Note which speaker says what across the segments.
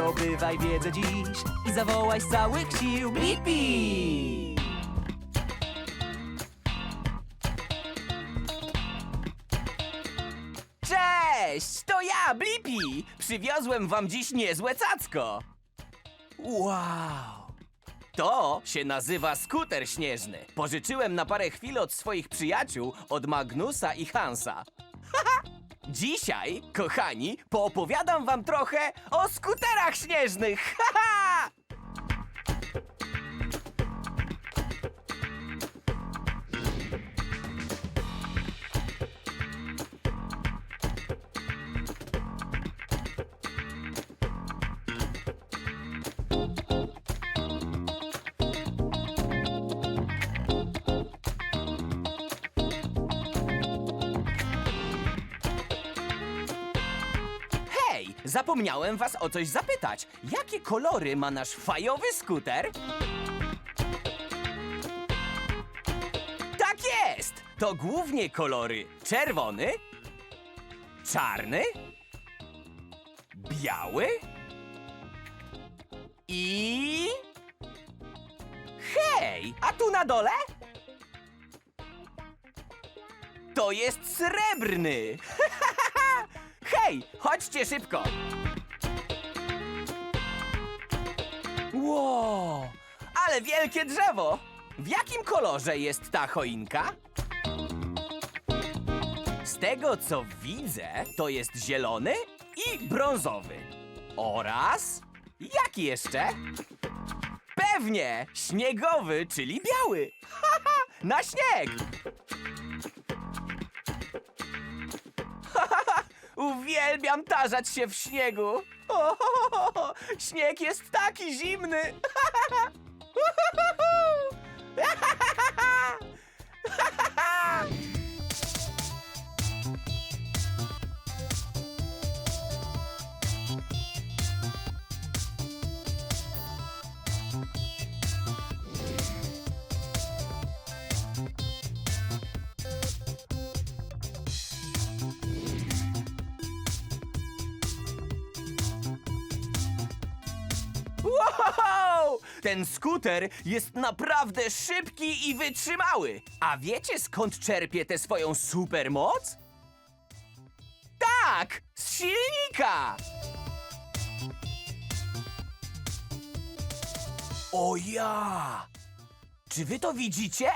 Speaker 1: Zdobywaj wiedzę dziś i zawołaj z całych sił Blippi! Cześć! To ja, Blippi! Przywiozłem wam dziś niezłe cacko! Wow! To się nazywa skuter śnieżny. Pożyczyłem na parę chwil od swoich przyjaciół, od Magnusa i Hansa. Dzisiaj, kochani, poopowiadam wam trochę o skuterach śnieżnych. Haha! Zapomniałem was o coś zapytać. Jakie kolory ma nasz fajowy skuter? Tak jest! To głównie kolory czerwony, czarny, biały i... Hej, a tu na dole? To jest srebrny! Hej, chodźcie szybko! Wow, ale wielkie drzewo! W jakim kolorze jest ta choinka? Z tego co widzę, to jest zielony i brązowy. Oraz jaki jeszcze? Pewnie śniegowy, czyli biały. Haha, na śnieg! Uwielbiam tarzać się w śniegu. O, ho, ho, ho, śnieg jest taki zimny. Wow! Ten skuter jest naprawdę szybki i wytrzymały. A wiecie skąd czerpie tę swoją supermoc? Tak! Z silnika! O ja! Czy wy to widzicie?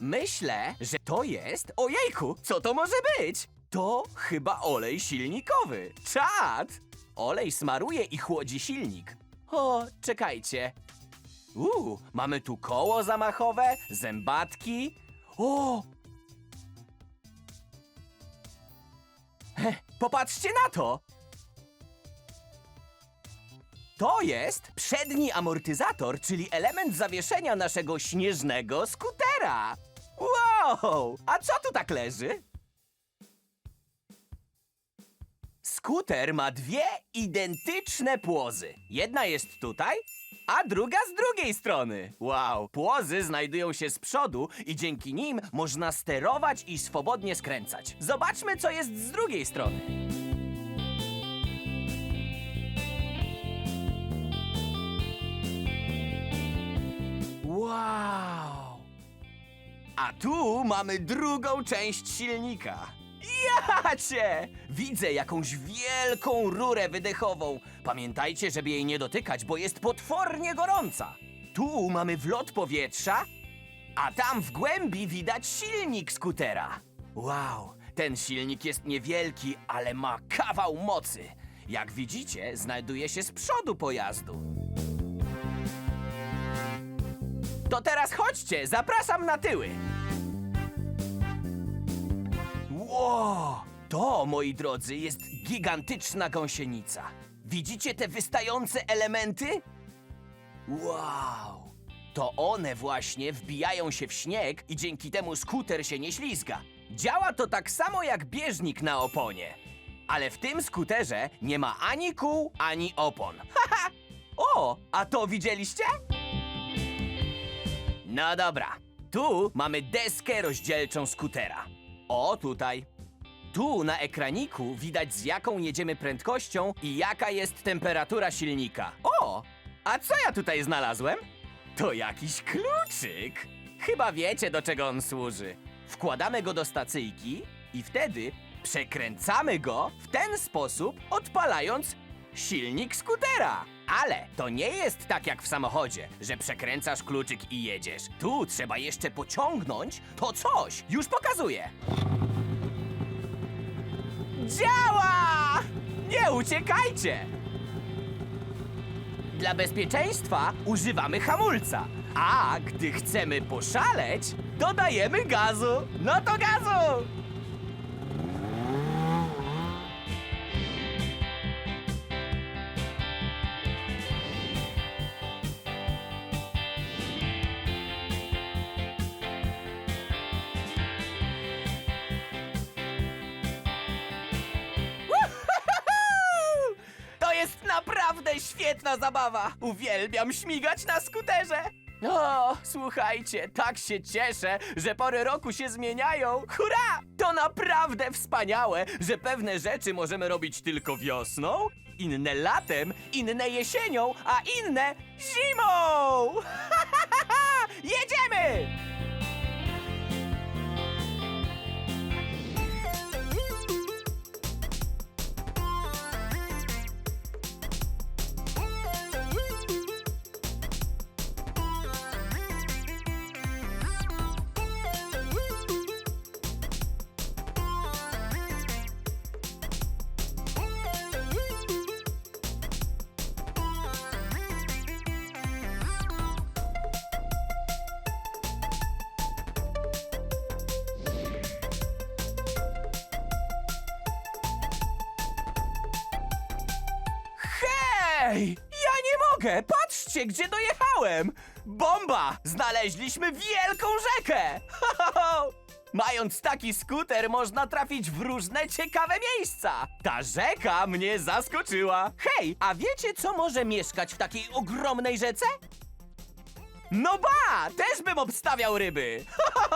Speaker 1: Myślę, że to jest... Ojejku, co to może być? To chyba olej silnikowy. Czad! Olej smaruje i chłodzi silnik. O, czekajcie. Uuu, mamy tu koło zamachowe, zębatki. O! Popatrzcie na to! To jest przedni amortyzator, czyli element zawieszenia naszego śnieżnego skutera. Wow! A co tu tak leży? Skuter ma dwie identyczne płozy. Jedna jest tutaj, a druga z drugiej strony. Wow! Płozy znajdują się z przodu i dzięki nim można sterować i swobodnie skręcać. Zobaczmy, co jest z drugiej strony. Wow! A tu mamy drugą część silnika. Jacie! Widzę jakąś wielką rurę wydechową. Pamiętajcie, żeby jej nie dotykać, bo jest potwornie gorąca. Tu mamy wlot powietrza, a tam w głębi widać silnik skutera. Wow, ten silnik jest niewielki, ale ma kawał mocy. Jak widzicie, znajduje się z przodu pojazdu. To teraz chodźcie, zapraszam na tyły. Wow! To, moi drodzy, jest gigantyczna gąsienica. Widzicie te wystające elementy? Wow! To one właśnie wbijają się w śnieg i dzięki temu skuter się nie ślizga. Działa to tak samo jak bieżnik na oponie. Ale w tym skuterze nie ma ani kół, ani opon. Haha! O, a to widzieliście? No dobra. Tu mamy deskę rozdzielczą skutera. O, tutaj. Tu na ekraniku widać z jaką jedziemy prędkością i jaka jest temperatura silnika. O! A co ja tutaj znalazłem? To jakiś kluczyk. Chyba wiecie, do czego on służy. Wkładamy go do stacyjki i wtedy przekręcamy go w ten sposób, odpalając silnik skutera. Ale to nie jest tak jak w samochodzie, że przekręcasz kluczyk i jedziesz. Tu trzeba jeszcze pociągnąć to coś. Już pokazuję. Działa! Nie uciekajcie! Dla bezpieczeństwa używamy hamulca, a gdy chcemy poszaleć, dodajemy gazu. No to gazu! Naprawdę świetna zabawa! Uwielbiam śmigać na skuterze! O, słuchajcie, tak się cieszę, że pory roku się zmieniają! Hurra! To naprawdę wspaniałe, że pewne rzeczy możemy robić tylko wiosną, inne latem, inne jesienią, a inne zimą! Jedziemy! Hej! Ja nie mogę! Patrzcie, gdzie dojechałem! Bomba! Znaleźliśmy wielką rzekę! Ho, ho, ho! Mając taki skuter, można trafić w różne ciekawe miejsca. Ta rzeka mnie zaskoczyła. Hej, a wiecie, co może mieszkać w takiej ogromnej rzece? No ba! Też bym obstawiał ryby!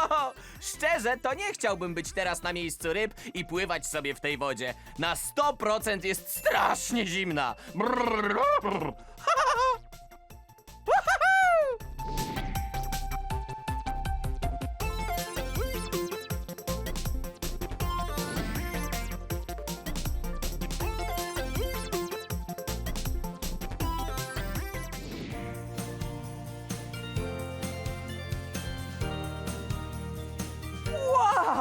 Speaker 1: Szczerze, to nie chciałbym być teraz na miejscu ryb i pływać sobie w tej wodzie. Na 100% jest strasznie zimna. Brrr, brrr.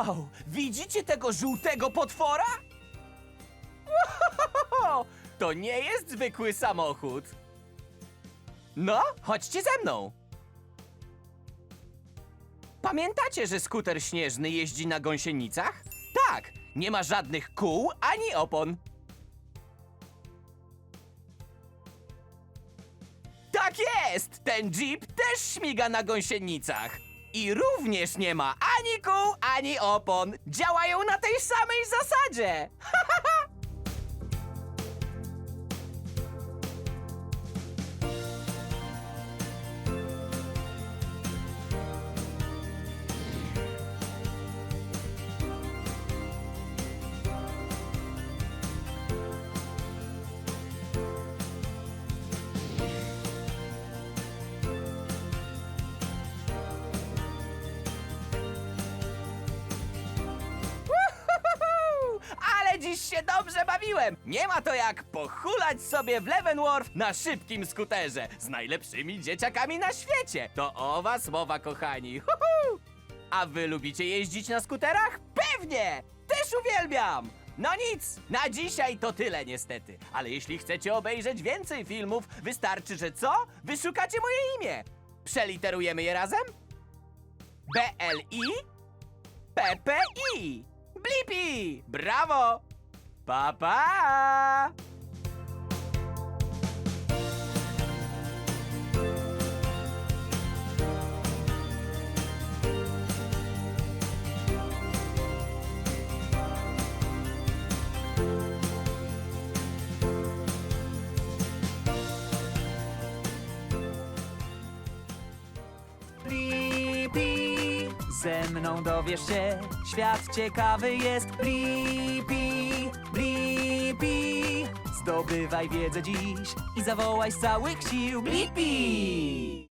Speaker 1: Wow! Widzicie tego żółtego potwora? To nie jest zwykły samochód. No, chodźcie ze mną. Pamiętacie, że skuter śnieżny jeździ na gąsienicach? Tak, nie ma żadnych kół ani opon. Tak jest! Ten jeep też śmiga na gąsienicach. I również nie ma ani kół, ani opon. Działają na tej samej zasadzie. dobrze bawiłem! Nie ma to jak pochulać sobie w Leavenworth na szybkim skuterze z najlepszymi dzieciakami na świecie. To o was mowa, kochani. Huhu! A wy lubicie jeździć na skuterach? Pewnie! Też uwielbiam! No nic, na dzisiaj to tyle niestety. Ale jeśli chcecie obejrzeć więcej filmów, wystarczy, że co? Wyszukacie moje imię. Przeliterujemy je razem? B-L-I PPI! Blippi! Brawo! Pa, pa!
Speaker 2: Ze mną dowiesz się, świat ciekawy jest. Blippi, Blippi. Zdobywaj wiedzę dziś i zawołaj z całych sił. Blippi!